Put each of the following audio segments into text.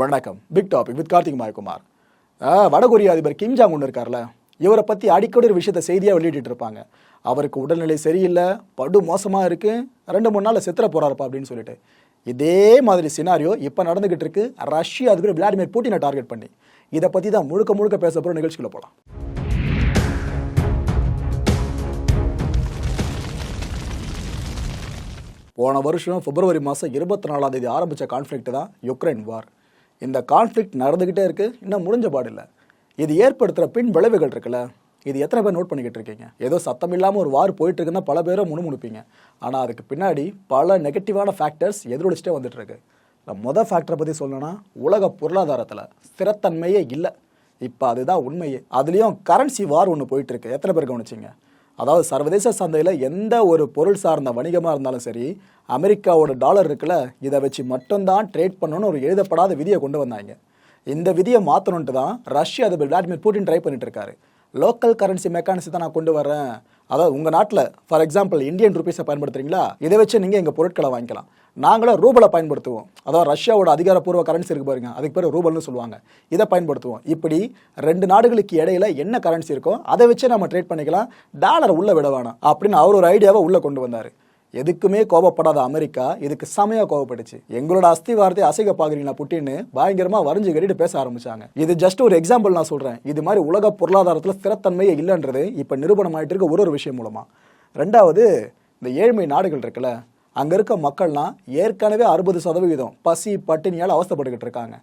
வணக்கம். Big topic with Karthik Mayakumar. வடகொரிய அதிபர் கிம் ஜாங் ஒன்று இருக்கார்ல? இவரை பற்றி அடிக்கடி ஒரு விஷயத்தை செய்தியாக வெளியிட்டு இருப்பாங்க. அவருக்கு உடல்நிலை சரியில்லை படு மோசமாக இருக்குது ரெண்டு மூணு நாளில் செத்துற போகிறாருப்பா அப்படின்னு சொல்லிட்டு. இதே மாதிரி சினாரியோ இப்போ நடந்துகிட்டு இருக்கு. ரஷ்ய அதிபர் விளாடிமிர் புட்டினை டார்கெட் பண்ணி. இதை பற்றி தான் முழுக்க முழுக்க பேச போகிற நிகழ்ச்சிக்குள்ள போகலாம் போன வருஷம் பிப்ரவரி மாதம் இருபத்தி நாலாம் தேதி ஆரம்பித்த கான்ஃப்ளிக்ட் தான் யுக்ரைன் வார் இந்த கான்ஃப்ளிக்ட் நடந்துக்கிட்டே இருக்கு. இன்னும் முடிஞ்ச பாடில்லை. இது ஏற்படுத்துகிற பின் விளைவுகள் இருக்குல்ல? இது எத்தனை பேர் நோட் பண்ணிக்கிட்டு இருக்கீங்க? ஏதோ சத்தம் இல்லாமல் ஒரு வார் போயிட்டு இருக்குன்னா பல பேரை முணுமுணுப்பீங்க. ஆனால் அதுக்கு பின்னாடி பல நெகட்டிவான ஃபேக்டர்ஸ் எதிரொலிச்சிட்டே வந்துட்டு இருக்கு மொதல் ஃபேக்டரை பற்றி சொல்லணும்னா உலக பொருளாதாரத்தில் ஸ்திரத்தன்மையே இல்லை. இப்போ அதுதான் உண்மையே. அதுலேயும் கரன்சி வார் ஒன்று போயிட்டு இருக்கு எத்தனை பேர் கவனிச்சிங்க? அதாவது சர்வதேச சந்தையில் எந்த ஒரு பொருள் சார்ந்த வணிகமாக இருந்தாலும் சரி அமெரிக்காவோட டாலர் இருக்குல்ல இதை வச்சு மட்டும்தான் ட்ரேட் பண்ணணும்னு ஒரு எழுதப்படாத விதியை கொண்டு வந்தாங்க. இந்த விதியை மாற்றணுன்ட்டு தான் ரஷ்ய அதிபர் விளாடிமிர் பூட்டின் ட்ரை பண்ணிட்டு இருக்காரு. லோக்கல் கரன்சி மெக்கானிசத்தை நான் கொண்டு வரேன் அதாவது உங்கள் நாட்டில் ஃபார் எக்ஸாம்பிள் இந்தியன் ருபீஸை பயன்படுத்துறீங்களா? இதை வச்சு நீங்கள் எங்கள் பொருட்களை வாங்கிக்கலாம். நாங்களும் ரூபலை பயன்படுத்துவோம். அதாவது ரஷ்யாவோட அதிகாரப்பூர்வ கரன்சி இருக்கு பாருங்க. அதுக்கு பேர் ரூபல்னு சொல்லுவாங்க. இதை பயன்படுத்துவோம். இப்படி ரெண்டு நாடுகளுக்கு இடையில என்ன கரன்சி இருக்கோ அதை வச்சு நம்ம ட்ரேட் பண்ணிக்கலாம். டாலரை உள்ள விட வேணாம். அப்படின்னு அவர் ஒரு ஐடியாவை உள்ள கொண்டு வந்தார். எதுக்குமே கோபப்படாத அமெரிக்கா இதுக்கு செமையா கோபப்பட்டுச்சு. எங்களோட அஸ்திவாரத்தை அசைக்க பார்க்குறீங்களா புட்டின்னு பயங்கரமாக வரைஞ்சு கட்டிட்டு பேச ஆரம்பிச்சாங்க. இது ஜஸ்ட் ஒரு எக்ஸாம்பிள் நான் சொல்கிறேன் இது மாதிரி உலக பொருளாதாரத்தில் ஸ்திரத்தன்மையே இல்லைன்றது இப்போ நிரூபணம் ஆகிட்டு இருக்க ஒரு ஒரு விஷயம் மூலமாக ரெண்டாவது இந்த ஏழ்மை நாடுகள் இருக்குல்ல அங்கே இருக்க மக்கள்லாம் ஏற்கனவே அறுபது சதவிகிதம் பசி பட்டினியால் அவஸ்தைப்பட்டுக்கிட்டு இருக்காங்க.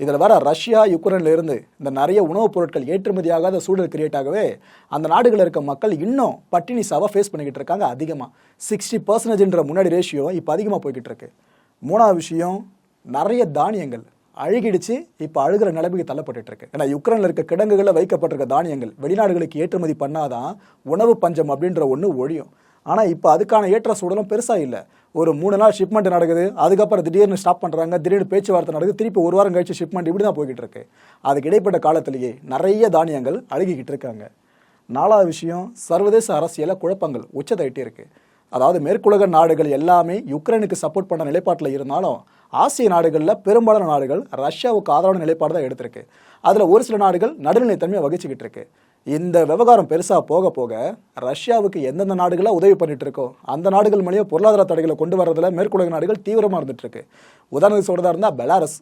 இதில் வர ரஷ்யா யுக்ரைன்லேருந்து இந்த நிறைய உணவுப் பொருட்கள் ஏற்றுமதியாகாத சூழல் கிரியேட் ஆகவே அந்த நாடுகளில் இருக்க மக்கள் இன்னும் பட்டினி சாவை ஃபேஸ் பண்ணிக்கிட்டு இருக்காங்க அதிகமாக சிக்ஸ்டி பர்சன்டேஜ்ன்ற முன்னாடி ரேஷியோ இப்போ அதிகமாக போய்கிட்டு இருக்கு. மூணாவது விஷயம் நிறைய தானியங்கள் அழுகிடுச்சு இப்போ அழுகிற நிலைமைக்கு தள்ளப்பட்டுட்டு இருக்கு. ஏன்னா யுக்ரைனில் இருக்க கிடங்குகளில் வைக்கப்பட்டிருக்க தானியங்கள் வெளிநாடுகளுக்கு ஏற்றுமதி பண்ணாதான் உணவு பஞ்சம் அப்படின்ற ஒன்று ஒழியும். ஆனால் இப்போ அதுக்கான ஏற்ற சூழலும் பெருசாக இல்லை. ஒரு மூணு நாள் ஷிப்மெண்ட் நடக்குது அதுக்கப்புறம் திடீர்னு ஸ்டாப் பண்ணுறாங்க திடீர்னு பேச்சுவார்த்தை நடக்குது திருப்பி ஒரு வாரம் கழிச்சு ஷிப்மெண்ட் இப்படி தான் போய்கிட்டு இருக்கு. அதுக்கு இடைப்பட்ட காலத்திலேயே நிறைய தானியங்கள் அழுகிக்கிட்டு இருக்காங்க. நாலாவது விஷயம் சர்வதேச அரசியல குழப்பங்கள் உச்சத்தை இருக்குது இருக்கு. அதாவது மேற்குலக நாடுகள் எல்லாமே யுக்ரைனுக்கு சப்போர்ட் பண்ண நிலைப்பாட்டில் இருந்தாலும் ஆசிய நாடுகளில் பெரும்பாலான நாடுகள் ரஷ்யாவுக்கு ஆதரவான நிலைப்பாடு தான் எடுத்திருக்கு. அதில் ஒரு சில நாடுகள் நடுநிலைத்தன்மையை வகிச்சுக்கிட்டு இருக்குது இந்த விவகாரம் பெருசாக போக போக ரஷ்யாவுக்கு எந்தெந்த நாடுகளாக உதவி பண்ணிட்டு இருக்கோ அந்த நாடுகள் மூலியம் பொருளாதார தடைகளை கொண்டு வர்றதுல மேற்குலக நாடுகள் தீவிரமாக இருந்துட்டு இருக்கு உதாரணத்துக்கு சொல்கிறதா இருந்தால் பெலாரஸ்.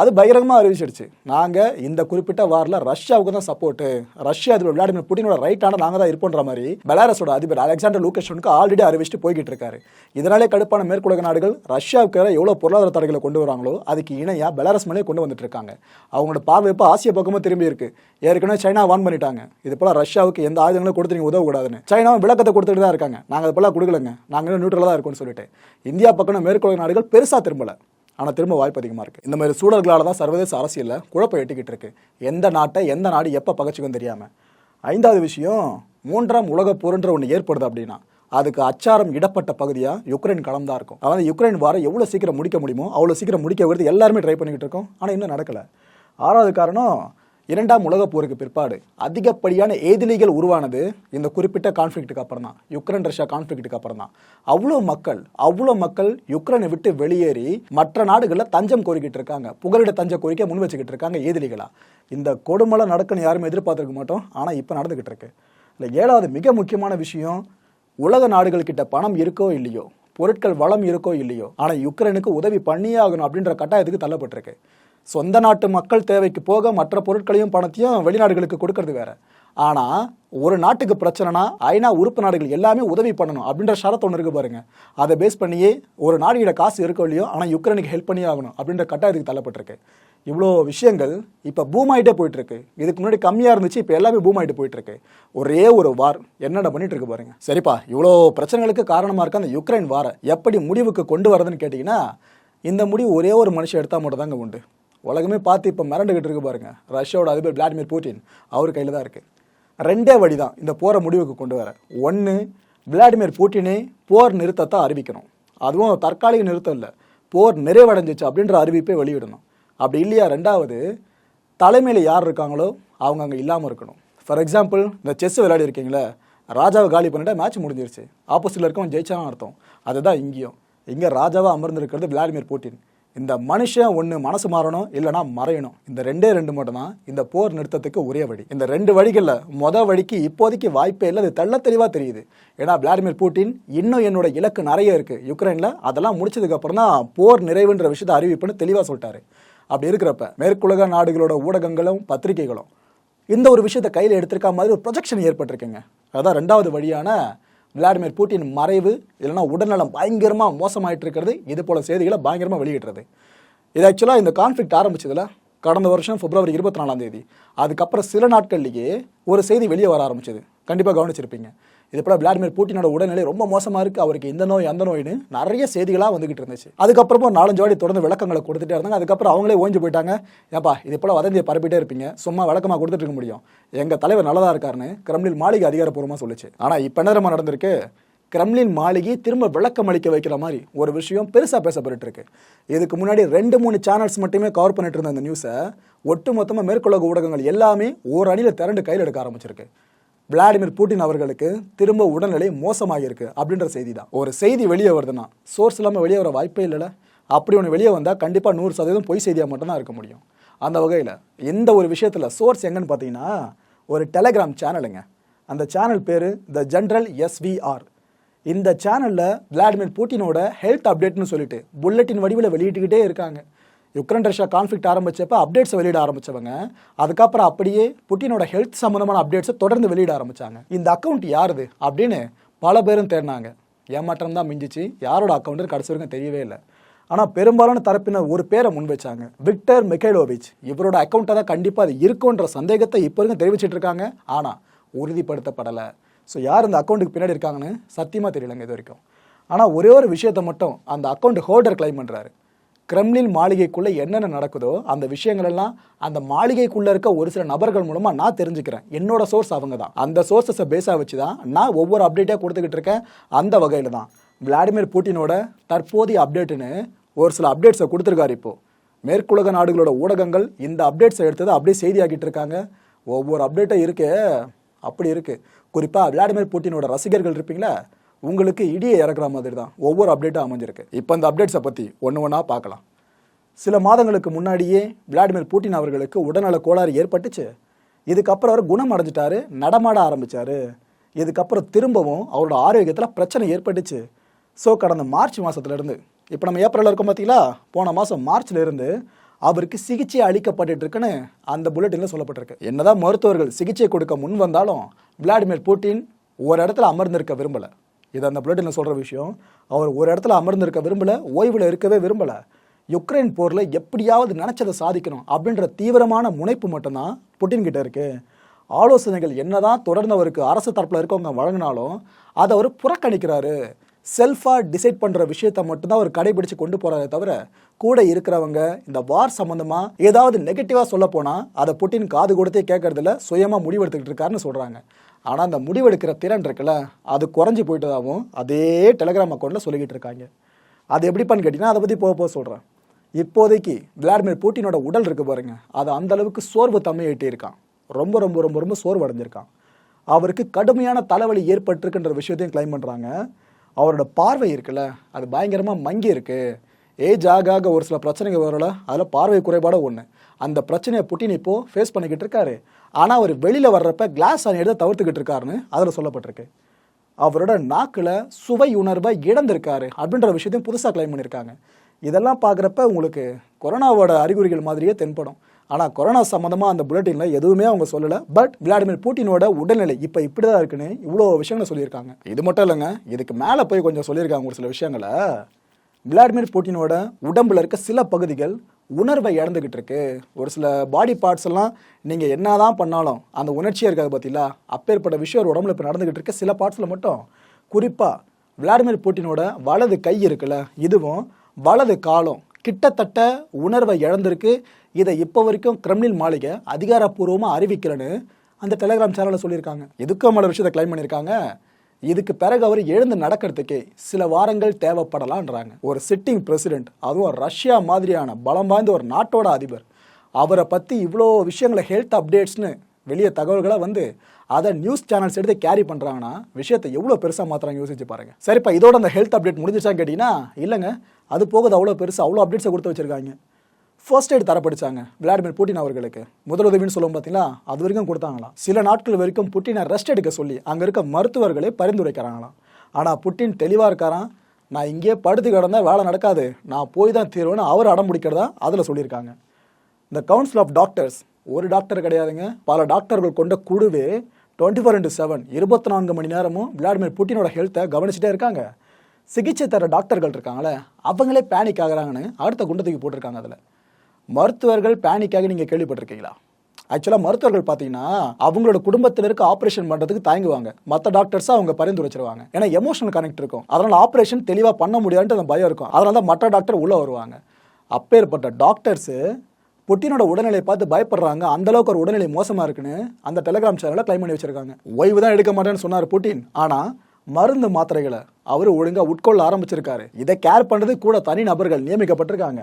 அது பகிரங்கமாக அறிவிச்சிடுச்சு. நாங்கள் இந்த குறிப்பிட்ட வாரில் ரஷ்யாவுக்கு தான் சப்போர்ட்டு ரஷ்யா அதிபர் விளாடிமிர் புட்டினோட ரைட்டான நாங்கள் தான் இருப்போன்ற மாதிரி பெலாரஸோட அதிபர் அலெக்சாண்டர் லூக்கேஷனுக்கு ஆல்ரெடி அறிவிச்சுட்டு போய்கிட்டு இருக்காரு. இதனாலே கடுப்பான மேற்குலக நாடுகள் ரஷ்யாவுக்கு எவ்வளோ பொருளாதார தடைகளை கொண்டு வராங்களோ அதுக்கு இணையாக பெலாரஸ் மேலே கொண்டு வந்துட்டு இருக்காங்க அவங்களோட பார்வை இப்போ ஆசிய பக்கமும் திரும்பி இருக்கு. ஏற்கனவே சைனா வான் பண்ணிட்டாங்க. இது போல ரஷ்யாவுக்கு எந்த ஆயுதங்களும் கொடுத்து நீங்கள் உதவக்கூடாதுன்னு. சைனாவும் விளக்கத்தை கொடுத்துட்டு தான் இருக்காங்க. நாங்கள் அது போல கொடுக்கலங்க. நாங்கள் நியூட்ரலாக தான் இருக்கோம்னு சொல்லிட்டு. இந்தியா பக்கம் மேற்குலக நாடுகள் பெருசாக திரும்பலை. ஆனால் திரும்ப வாய்ப்பு அதிகமாக இருக்குது இந்த மாதிரி சூழல்களால் தான் சர்வதேச அரசியலில் குழப்பம் எட்டிக்கிட்டு இருக்கு. எந்த நாட்டை எந்த நாடு எப்போ பகச்சிக்கும் தெரியாமல் ஐந்தாவது விஷயம் மூன்றாம் உலகப் போருன்ற ஒன்று ஏற்படுது அப்படின்னா அதுக்கு அச்சாரம் இடப்பட்ட பகுதியாக யுக்ரைன் களம் தான் இருக்கும். அதாவது யுக்ரைன் வாரம் எவ்வளோ சீக்கிரம் முடிக்க முடியுமோ அவ்வளோ சீக்கிரம் முடிக்க வருது எல்லாருமே ட்ரை பண்ணிக்கிட்டு இருக்கோம். ஆனால் இன்னும் நடக்கலை. ஆறாவது காரணம் இரண்டாம் உலகப் போருக்கு பிற்பாடு அதிகப்படியான ஏதிலிகள் உருவானது இந்த குறிப்பிட்ட கான்ஃப்ளிக்ட்டுக்கு அப்புறம் தான் யுக்ரைன் ரஷ்யா கான்ஃப்ளிக்ட்டுக்கு அப்புறம் தான் அவ்வளோ மக்கள் அவ்வளோ மக்கள் யுக்ரைனை விட்டு வெளியேறி மற்ற நாடுகளில் தஞ்சம் கோரிக்கிட்டு இருக்காங்க. புகலிட தஞ்ச கோரிக்கை முன் வச்சுக்கிட்டு இருக்காங்க ஏதிலிகளா இந்த கொடுமலை நடக்குன்னு யாருமே எதிர்பார்த்துருக்க மாட்டோம். ஆனால் இப்போ நடந்துகிட்டு இருக்கு. இல்லை ஏழாவது மிக முக்கியமான விஷயம் உலக நாடுகள்கிட்ட பணம் இருக்கோ இல்லையோ பொருட்கள் வளம் இருக்கோ இல்லையோ ஆனால் யுக்ரைனுக்கு உதவி பண்ணியே ஆகணும் அப்படின்ற கட்டாயத்துக்கு தள்ளப்பட்டிருக்கு. சொந்த நாட்டு மக்கள் தேவைக்கு போக மற்ற பொருட்களையும் பணத்தையும் வெளிநாடுகளுக்கு கொடுக்கறது வேற. ஆனால் ஒரு நாட்டுக்கு பிரச்சனைனா ஐநா உறுப்பு நாடுகள் எல்லாமே உதவி பண்ணணும் அப்படின்ற ஷரத்து ஒன்று இருக்கு பாருங்க. அதை பேஸ் பண்ணியே ஒரு நாடுகிட்ட காசு இருக்கோ இல்லையோ ஆனால் யுக்ரைனுக்கு ஹெல்ப் பண்ணியே ஆகணும் அப்படின்ற கட்டாயத்துக்கு தள்ளப்பட்டிருக்கு. இவ்வளோ விஷயங்கள் இப்போ பூம் ஆகிட்டே இதுக்கு முன்னாடி கம்மியாக இருந்துச்சு இப்போ எல்லாமே பூம் ஆகிட்டு ஒரே ஒரு வார் என்னென்ன பண்ணிட்டு இருக்கு பாருங்க. சரிப்பா இவ்வளோ பிரச்சனைகளுக்கு காரணமாக இருக்க அந்த யுக்ரைன் வாரை எப்படி முடிவுக்கு கொண்டு வரதுன்னு கேட்டிங்கன்னா இந்த முடிவு ஒரே ஒரு மனுஷன் எடுத்தால் மட்டும் தாங்க உண்டு. உலகமே பார்த்து இப்போ மிரண்டுகிட்டு இருக்கு பாருங்க. ரஷ்யாவோட அதிபர் விளாடிமிர் புட்டின் அவர் கையில் தான் இருக்கு. ரெண்டே வழி தான் இந்த போரை முடிவுக்கு கொண்டு வர. ஒன்று விளாடிமிர் புட்டினே போர் நிறுத்தத்தை அறிவிக்கணும். அதுவும் தற்காலிக நிறுத்தம் இல்லை. போர் நிறைவடைஞ்சிச்சு அப்படின்ற அறிவிப்பை வெளியிடணும். அப்படி இல்லையா? ரெண்டாவது தலைமையில் யார் இருக்காங்களோ அவங்க அங்கே இல்லாமல் இருக்கணும். ஃபார் எக்ஸாம்பிள் இந்த செஸ் விளையாடி இருக்கீங்களே ராஜாவை காலி பண்ணிட்டா மேட்ச் முடிஞ்சிருச்சு. ஆப்போசிட்டில் இருக்கவன் ஜெயிச்சாலும் அர்த்தம். அதுதான் இங்கேயும். இங்கே ராஜாவாக அமர்ந்திருக்கிறது விளாடிமிர் புட்டின். இந்த மனுஷன் ஒன்று மனசு மாறணும் இல்லைனா மறையணும். இந்த ரெண்டே ரெண்டு மட்டும் தான் இந்த போர் நிறுத்தத்துக்கு ஒரே வழி. இந்த ரெண்டு வழிகளில் மொதல் வழிக்கு இப்போதைக்கு வாய்ப்பே இல்லை. அது தெள்ள தெளிவாக தெரியுது. ஏன்னா விளாடிமிர் புட்டின் இன்னும் என்னோட இலக்கு நிறைய இருக்குது யுக்ரைனில் அதெல்லாம் முடிச்சதுக்கப்புறம் தான் போர் நிறைவுன்ற விஷயத்தை அறிவிப்புன்னு தெளிவாக சொல்லிட்டாரு. அப்படி இருக்கிறப்ப மேற்குலக நாடுகளோட ஊடகங்களும் பத்திரிகைகளும் இந்த ஒரு விஷயத்தை கையில் எடுத்திருக்க மாதிரி ஒரு ப்ரொஜெக்ஷன் ஏற்பட்டிருக்குங்க. அதான் ரெண்டாவது வழியான விளாடிமிர் புட்டின் மறைவு இல்லைன்னா உடல்நலம் பயங்கரமாக மோசமாயிட்டு இருக்கிறது இது போல செய்திகளை பயங்கரமாக வெளியிடுறது. இது ஆக்சுவலாக இந்த கான்ஃப்ளிக்ட் ஆரம்பிச்சதில் கடந்த வருஷம் பிப்ரவரி இருபத்தி நாலாம் தேதி. அதுக்கப்புறம் சில நாட்கள்லேயே ஒரு செய்தி வெளியே வர ஆரம்பிச்சது. கண்டிப்பாக கவனிச்சிருப்பீங்க. இது போல விளாடிமிர் புட்டினோட உடல்நிலை ரொம்ப மோசமாக இருக்குது அவருக்கு இந்த நோய் அந்த நோய்னு நிறைய செய்திகளாக வந்துகிட்டு இருந்துச்சு. அதுக்கப்புறமா ஒரு நாலஞ்சு வாடி தொடர்ந்து விளக்கங்களை கொடுத்துட்டே இருந்தாங்க. அதுக்கப்புறம் அவங்களே ஓஞ்சு போயிட்டாங்க. ஏப்பா இது போல வதந்தியை பரப்பிட்டே இருப்பீங்க. சும்மா விளக்கமாக கொடுத்துட்டு இருக்க முடியும். எங்கள் தலைவர் நல்லதா இருக்காருன்னு கிரம்லின் மாளிகை அதிகாரப்பூர்வமாக சொல்லுச்சு. ஆனால் இப்போ என்ன நடந்திருக்கு? கிரம்லின் மாளிகை திரும்ப விளக்கம் அளிக்க வைக்கிற மாதிரி ஒரு விஷயம் பெருசாக பேசப்பட்டு இருக்கு இதுக்கு முன்னாடி ரெண்டு மூணு சேனல்ஸ் மட்டுமே கவர் பண்ணிட்டு இருந்த அந்த நியூஸை ஒட்டுமொத்தமாக மேற்குலக ஊடகங்கள் எல்லாமே ஒரு அணியில் திரண்டு கையில் எடுக்க ஆரம்பிச்சிருக்கு. விளாடிமிர் புட்டின் அவர்களுக்கு திரும்ப உடல்நிலை மோசமாகிருக்கு அப்படின்ற செய்தி தான் ஒரு செய்தி வெளியே வருதுன்னா சோர்ஸ் இல்லாமல் வெளியே வர வாய்ப்பே இல்லைல்ல. அப்படி ஒன்று வெளியே வந்தால் கண்டிப்பாக நூறு சதவீதம் பொய் செய்தியாக மட்டும்தான் இருக்க முடியும். அந்த வகையில் எந்த ஒரு விஷயத்தில் சோர்ஸ் எங்கன்னு பார்த்தீங்கன்னா ஒரு டெலகிராம் சேனலுங்க அந்த சேனல் பேர் த ஜென்ரல் எஸ்விஆர் இந்த சேனலில் விளாடிமிர் புட்டினோட ஹெல்த் அப்டேட்னு சொல்லிட்டு புல்லட்டின் வடிவில் வெளியிட்டுக்கிட்டே இருக்காங்க. யுக்ரைன் ரஷ்யா கான்ஃப்ளிக்ட் ஆரம்பிச்சப்ப அப்டேட்ஸை வெளியிட ஆரம்பிச்சவங்க. அதுக்கப்புறம் அப்படியே புட்டினோட ஹெல்த் சம்மந்தமான அப்டேட்ஸை தொடர்ந்து வெளியிட ஆரம்பிச்சாங்க. இந்த அக்கௌண்ட் யாருது? அப்படின்னு பல பேரும் தேடினாங்க. ஏமாற்றம் தான் மிஞ்சிச்சு. யாரோட அக்கௌண்ட்டு கடைசி வரைக்கும் தெரியவே இல்லை. ஆனால் பெரும்பாலான தரப்பினர் ஒரு பேரை முன் வச்சாங்க. Victor Mikhailovich. இவரோட அக்கௌண்ட்டை தான் கண்டிப்பாக அது இருக்குன்ற சந்தேகத்தை இப்போ வரைக்கும் தெரிவிச்சிட்டு இருக்காங்க. ஆனால் உறுதிப்படுத்தப்படலை. ஸோ யார் இந்த அக்கௌண்ட்டுக்கு பின்னாடி இருக்காங்கன்னு சத்தியமாக தெரியலங்க இது வரைக்கும். ஆனால் ஒரே ஒரு விஷயத்தை மட்டும் அந்த அக்கௌண்ட் ஹோல்டர் கிளைம் பண்ணுறாரு கிரெம்லின் மாளிகைக்குள்ளே என்னென்ன நடக்குதோ அந்த விஷயங்கள் எல்லாம் அந்த மாளிகைக்குள்ளே இருக்க ஒரு சில நபர்கள் மூலமாக நான் தெரிஞ்சுக்கிறேன். என்னோட சோர்ஸ் அவங்க தான். அந்த சோர்ஸஸை பேஸாக வச்சு தான் நான் ஒவ்வொரு அப்டேட்டாக கொடுத்துக்கிட்டு இருக்கேன். அந்த வகையில் தான். விளாடிமிர் புட்டினோட தற்போதைய அப்டேட்டுன்னு ஒரு சில அப்டேட்ஸை கொடுத்துருக்காரு இப்போது மேற்குலக நாடுகளோட ஊடகங்கள் இந்த அப்டேட்ஸை எடுத்ததை அப்படியே செய்தியாக்கிட்டு இருக்காங்க. ஒவ்வொரு அப்டேட்டும் இருக்கு அப்படி இருக்குது குறிப்பாக விளாடிமிர் புட்டினோட ரசிகர்கள் இருப்பீங்களா உங்களுக்கு இடியை இறக்குற மாதிரி தான் ஒவ்வொரு அப்டேட்டும் அமைஞ்சிருக்கு. இப்போ இந்த அப்டேட்ஸை பற்றி ஒன்று ஒன்றா பார்க்கலாம். சில மாதங்களுக்கு முன்னாடியே விளாடிமிர் பூட்டின் அவர்களுக்கு உடல்நல கோளாறு ஏற்பட்டுச்சு. இதுக்கப்புறம் அவர் குணம் அடைஞ்சிட்டாரு நடமாட ஆரம்பித்தார் இதுக்கப்புறம் திரும்பவும் அவரோட ஆரோக்கியத்தில் பிரச்சனை ஏற்பட்டுச்சு. ஸோ கடந்த மார்ச் மாதத்துலேருந்து இப்போ நம்ம ஏப்ரலில் இருக்கோம் பார்த்தீங்களா போன மாதம் மார்ச்ல இருந்து அவருக்கு சிகிச்சை அளிக்கப்பட்டு இருக்குன்னு அந்த புல்லட்டினில் சொல்லப்பட்டிருக்கு. என்னதான் மருத்துவர்கள் சிகிச்சை கொடுக்க முன் வந்தாலும் விளாடிமிர் புட்டின் ஒரு இடத்துல அமர்ந்திருக்க விரும்பலை. இது அந்த புல்லட்டினில் சொல்கிற விஷயம். அவர் ஒரு இடத்துல அமர்ந்திருக்க விரும்பலை ஓய்வில் இருக்கவே விரும்பலை. யுக்ரைன் போரில் எப்படியாவது நினச்சதை சாதிக்கணும் அப்படின்ற தீவிரமான முனைப்பு மட்டும்தான் புட்டின் இருக்குது ஆலோசனைகள் என்னதான் தொடர்ந்து அவருக்கு அரசு தரப்பில் இருக்கவங்க வழங்கினாலும் அதை அவர் புறக்கணிக்கிறாரு. செல்ஃபாக டிசைட் பண்ணுற விஷயத்த மட்டும்தான் அவர் கடைபிடிச்சு கொண்டு போகிறாரே தவிர கூட இருக்கிறவங்க இந்த வார் சம்மந்தமாக ஏதாவது நெகட்டிவாக சொல்ல போனால் அதை புட்டின் காது கொடுத்தே கேட்கறதில்ல சுயமாக முடிவெடுத்துக்கிட்டு இருக்காருன்னு சொல்கிறாங்க ஆனால் அந்த முடிவெடுக்கிற திறன் இருக்குல்ல அது குறைஞ்சி போயிட்டதாகவும் அதே டெலிகிராம் அக்கௌண்ட்டில் சொல்லிக்கிட்டு இருக்காங்க. அது எப்படிப்பான்னு கேட்டிங்கன்னா அதை பற்றி போக போக சொல்கிறேன் இப்போதைக்கு விளாடிமிர் புட்டினோட உடல் இருக்குது பாருங்கள் அது அந்தளவுக்கு சோர்வு தம்மையிட்டே இருக்கான் ரொம்ப ரொம்ப ரொம்ப ரொம்ப சோர்வு அடைஞ்சிருக்கான் அவருக்கு கடுமையான தலைவலி ஏற்பட்டிருக்குன்ற விஷயத்தையும் கிளைம் பண்ணுறாங்க அவரோட பார்வை இருக்குல்ல அது பயங்கரமாக மங்கி இருக்குது ஏஜ் ஆக ஆக ஒரு சில பிரச்சனைகள் வரல அதில் பார்வை குறைபாட ஒன்று அந்த பிரச்சனையை புட்டின் இப்போது ஃபேஸ் பண்ணிக்கிட்டு இருக்காரு. ஆனால் அவர் வெளியில் வர்றப்ப கிளாஸ் ஆன் எடுத்து தவிர்த்துக்கிட்டு இருக்காருன்னு அதில் சொல்லப்பட்டிருக்கு. அவரோட நாக்கில் சுவை உணர்வை இழந்திருக்காரு அப்படின்ற விஷயத்தையும் புதுசாக கிளைம் பண்ணியிருக்காங்க. இதெல்லாம் பார்க்குறப்ப உங்களுக்கு கொரோனாவோட அறிகுறிகள் மாதிரியே தென்படும். ஆனால் கொரோனா சம்மந்தமாக அந்த புல்லட்டினில் எதுவுமே அவங்க சொல்லலை. பட் விளாடிமிர் புட்டினோட உடல்நிலை இப்போ இப்படி தான் இருக்குன்னு இவ்வளோ விஷயங்களை சொல்லியிருக்காங்க. இது மட்டும் இல்லைங்க இதுக்கு மேலே போய் கொஞ்சம் சொல்லியிருக்காங்க ஒரு சில விஷயங்களை. விளாடிமிர் புட்டினோட உடம்புல இருக்க சில பகுதிகள் உணர்வை இழந்துகிட்டு இருக்கு. ஒரு சில பாடி பார்ட்ஸ் எல்லாம் நீங்கள் என்னதான் பண்ணாலும் அந்த உணர்ச்சியாக இருக்காது பார்த்தீங்களா அப்பேற்பட்ட விஷயம் ஒரு உடம்புல இப்போ நடந்துகிட்டு இருக்க. சில பார்ட்ஸில் மட்டும். குறிப்பாக விளாடிமிர் புட்டினோட வலது கை இருக்குல்ல இதுவும் வலது காலம் கிட்டத்தட்ட உணர்வை இழந்திருக்கு. இதை இப்போ வரைக்கும் கிரெம்லின் மாளிகை அதிகாரப்பூர்வமாக அறிவிக்கிறேன்னு அந்த டெலிகிராம் சேனலில் சொல்லியிருக்காங்க. இதுக்கும் மேலே விஷயத்தை கிளைம் பண்ணியிருக்காங்க. இதுக்கு பிறகு அவர் எழுந்து நடக்கிறதுக்கே சில வாரங்கள் தேவைப்படலான்றாங்க. ஒரு சிட்டிங் பிரசிடென்ட் அதுவும் ரஷ்யா மாதிரியான பலம் வாய்ந்த ஒரு நாட்டோட அதிபர். அவரை பற்றி இவ்வளோ விஷயங்களை ஹெல்த் அப்டேட்ஸ்னு வெளியே தகவல்களை வந்து அதை நியூஸ் சேனல்ஸ் எடுத்து கேரி பண்ணுறாங்கன்னா விஷயத்தை எவ்வளோ பெருசாக மாத்திரம் யோசிச்சு பாருங்க. சரிப்பா இதோட அந்த ஹெல்த் அப்டேட் முடிஞ்சிச்சான்னு கேட்டிங்கன்னா இல்லைங்க அது போகுது அவ்வளோ பெருசு அவ்வளோ அப்டேட்ஸை கொடுத்து வச்சுருக்காங்க. ஃபர்ஸ்ட் எய்ட் தரப்படிச்சாங்க விளாடிமிர் புட்டின் அவர்களுக்கு. முதலுதவின்னு சொல்லுவோம் பார்த்தீங்களா அது வரைக்கும் கொடுத்தாங்களாம். சில நாட்கள் வரைக்கும் புட்டினை ரெஸ்ட் எடுக்க சொல்லி அங்கே இருக்க மருத்துவர்களை பரிந்துரைக்கிறாங்களாம். ஆனால் புட்டின் தெளிவாக இருக்காராம். நான் இங்கேயே படுத்து கிடந்தால் வேலை நடக்காது. நான் போய் தான் தீர்வேன்னு அவர் அடம் பிடிக்கிறதா அதில் சொல்லியிருக்காங்க. இந்த கவுன்சில் ஆஃப் டாக்டர்ஸ் ஒரு டாக்டர் கிடையாதுங்க. பல டாக்டர்கள் கொண்ட குழுவே டுவெண்ட்டி ஃபோர் இன்ட்டு செவன் இருபத்தி நான்கு மணி நேரமும் விளாடிமிர் புட்டினோட ஹெல்த்தை கவனிச்சுட்டே இருக்காங்க. சிகிச்சை தர டாக்டர்கள் இருக்காங்களே அவங்களே பேனிக் ஆகிறாங்கன்னு அடுத்த குண்டத்துக்கு போட்டிருக்காங்க அதில். மருத்துவர்கள் பேனிக்காக நீங்கள் கேள்விப்பட்டிருக்கீங்களா? ஆக்சுவலாக மருத்துவர்கள் பார்த்தீங்கன்னா அவங்களோட குடும்பத்தில் இருக்க ஆப்ரேஷன் பண்ணுறதுக்கு தயங்குவாங்க. மற்ற டாக்டர்ஸாக அவங்க பரிந்துரைச்சிருவாங்க. ஏன்னா எமோஷனல் கனெக்ட் இருக்கும். அதனால் ஆப்ரேஷன் தெளிவாக பண்ண முடியாதுன்ட்டு அந்த பயம் இருக்கும். அதனால தான் மற்ற டாக்டர் உள்ளே வருவாங்க. அப்பேற்பட்ட டாக்டர்ஸு புட்டினோட உடல்நிலை பார்த்து பயப்படுறாங்க. அந்த அளவுக்கு ஒரு உடல்நிலை மோசமாக இருக்குன்னு அந்த டெலிகிராம் சேனலில் க்ளைம் பண்ணி வச்சிருக்காங்க. ஓய்வு தான் எடுக்க மாட்டேன்னு சொன்னார் புட்டின். ஆனால் மருந்து மாத்திரைகளை அவர் ஒழுங்காக உட்கொள்ள ஆரம்பிச்சிருக்காரு. இதை கேர் பண்ணுறது கூட தனி நபர்கள் நியமிக்கப்பட்டிருக்காங்க.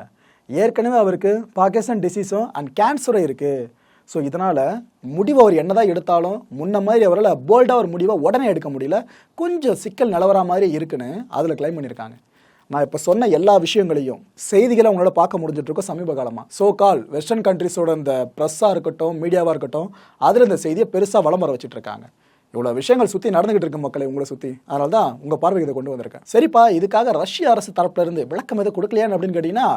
ஏற்கனவே அவருக்கு பாகிஸ்தான் டிசீஸும் அண்ட் கேன்சரும் இருக்குது ஸோ இதனால் முடிவு அவர் என்னதான் எடுத்தாலும் முன்ன மாதிரி அவரால் போல்டாக ஒரு முடிவை உடனே எடுக்க முடியல. கொஞ்சம் சிக்கல் நிலவர மாதிரி இருக்குன்னு அதில் க்ளைம் பண்ணியிருக்காங்க நான் இப்போ சொன்ன எல்லா விஷயங்களையும் செய்திகளை உங்களால் பார்க்க முடிஞ்சிட்ருக்கோம் சமீப காலமாக ஸோ கால் வெஸ்டர்ன் கண்ட்ரிஸோட இந்த ப்ரெஸ்ஸாக இருக்கட்டும் மீடியாவாக இருக்கட்டும் அதில் இந்த செய்தியை பெருசாக வளம் வர வச்சுட்டு இருக்காங்க. இவ்வளோ விஷயங்கள் சுற்றி நடந்துகிட்டு இருக்கு மக்களை உங்களை சுற்றி அதனால தான் உங்கள் பார்வைக்கு இதை கொண்டு வந்திருக்கேன். சரிப்பா இதுக்காக ரஷ்ய அரசு தரப்புலேருந்து விளக்கம் எதுவும் கொடுக்கலையான்னு அப்படின்னு கேட்டிங்கன்னா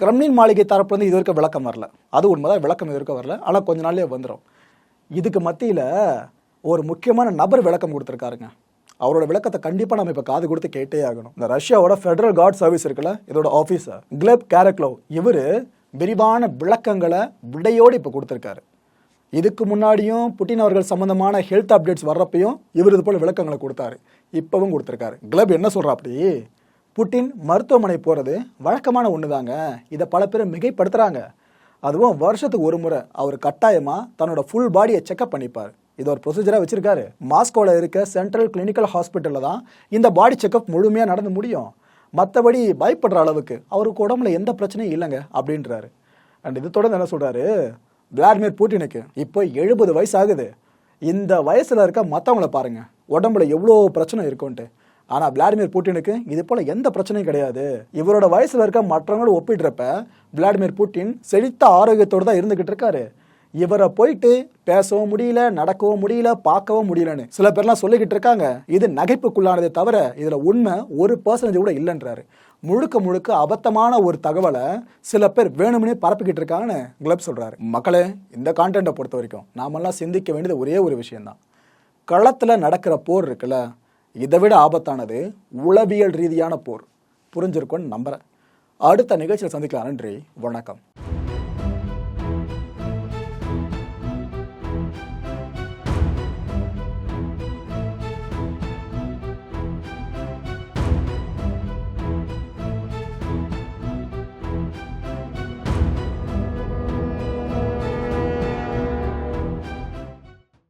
கிரம்லின் மாளிகை தரப்புலேருந்து இது வரைக்கும் விளக்கம் வரல. அது உண்மைதான் விளக்கம் இது வரைக்கும் வரல. ஆனால் கொஞ்ச நாள்லேயே வந்துடும் இதுக்கு மத்தியில் ஒரு முக்கியமான நபர் விளக்கம் கொடுத்துருக்காருங்க. அவரோட விளக்கத்தை கண்டிப்பாக நம்ம இப்போ காது கொடுத்து கேட்டே ஆகணும். இந்த ரஷ்யாவோட ஃபெடரல் கார்ட் சர்வீஸ் இருக்குல்ல இதோட ஆஃபீஸர் கிளப் கேரக்லோ இவர் விரிவான விளக்கங்களை விடையோடு இப்போ கொடுத்துருக்காரு. இதுக்கு முன்னாடியும் புட்டின் அவர்கள் சம்மந்தமான ஹெல்த் அப்டேட்ஸ் வர்றப்பையும் இவர் இது போல் விளக்கங்களை கொடுத்தாரு. இப்போவும் கொடுத்துருக்காரு. கிளப் என்ன சொல்கிறா அப்படி புட்டின் மருத்துவமனை போகிறது வழக்கமான ஒன்று தாங்க இதை பல பேர் மிகைப்படுத்துகிறாங்க அதுவும் வருஷத்துக்கு ஒரு முறை அவர் கட்டாயமாக தன்னோட ஃபுல் பாடியை செக்அப் பண்ணிப்பார். இது ஒரு ப்ரொசீஜராக வச்சுருக்காரு. மாஸ்கோவில் இருக்க சென்ட்ரல் கிளினிக்கல் ஹாஸ்பிட்டலில் தான் இந்த பாடி செக்அப் முழுமையாக நடந்து முடியும். மற்றபடி பயப்படுற அளவுக்கு அவருக்கு உடம்புல எந்த பிரச்சனையும் இல்லைங்க அப்படின்றாரு. அண்ட் இது தொடர்ந்து என்ன சொல்கிறாரு விளாடிமிர் புட்டினுக்கு இப்போ எழுபது வயசு ஆகுது. இந்த வயசில் இருக்க மற்றவங்கள பாருங்கள் உடம்புல எவ்வளோ பிரச்சனை இருக்குன்ட்டு. ஆனால் விளாடிமிர் புட்டினுக்கு இது போல எந்த பிரச்சனையும் கிடையாது. இவரோட வயசில் இருக்க மற்றவங்களோட ஒப்பிடுறப்ப விளாடிமிர் புட்டின் செழித்த ஆரோக்கியத்தோடு தான் இருந்துகிட்டு இருக்காரு. இவரை போயிட்டு பேசவும் முடியல நடக்கவும் முடியல பார்க்கவும் முடியலன்னு சில பேர்லாம் சொல்லிக்கிட்டு இருக்காங்க. இது நகைப்புக்குள்ளானதே தவிர இதில் உண்மை ஒரு பர்சன்டேஜ் கூட இல்லைன்றாரு. முழுக்க முழுக்க அபத்தமான ஒரு தகவலை சில பேர் வேணும்னே பரப்பிக்கிட்டு இருக்காங்கன்னு கிளப் சொல்றாரு. மக்களே இந்த கான்டென்ட்டை பொறுத்த வரைக்கும் நாமெல்லாம் சிந்திக்க வேண்டியது ஒரே ஒரு விஷயம்தான். களத்தில் நடக்கிற போர் இருக்குல்ல இதை விட ஆபத்தானது உளவியல் ரீதியான போர். புரிஞ்சிருக்கும்னு நம்புகிறேன் அடுத்த நிகழ்ச்சியில் சந்திக்கலாம். நன்றி. வணக்கம்.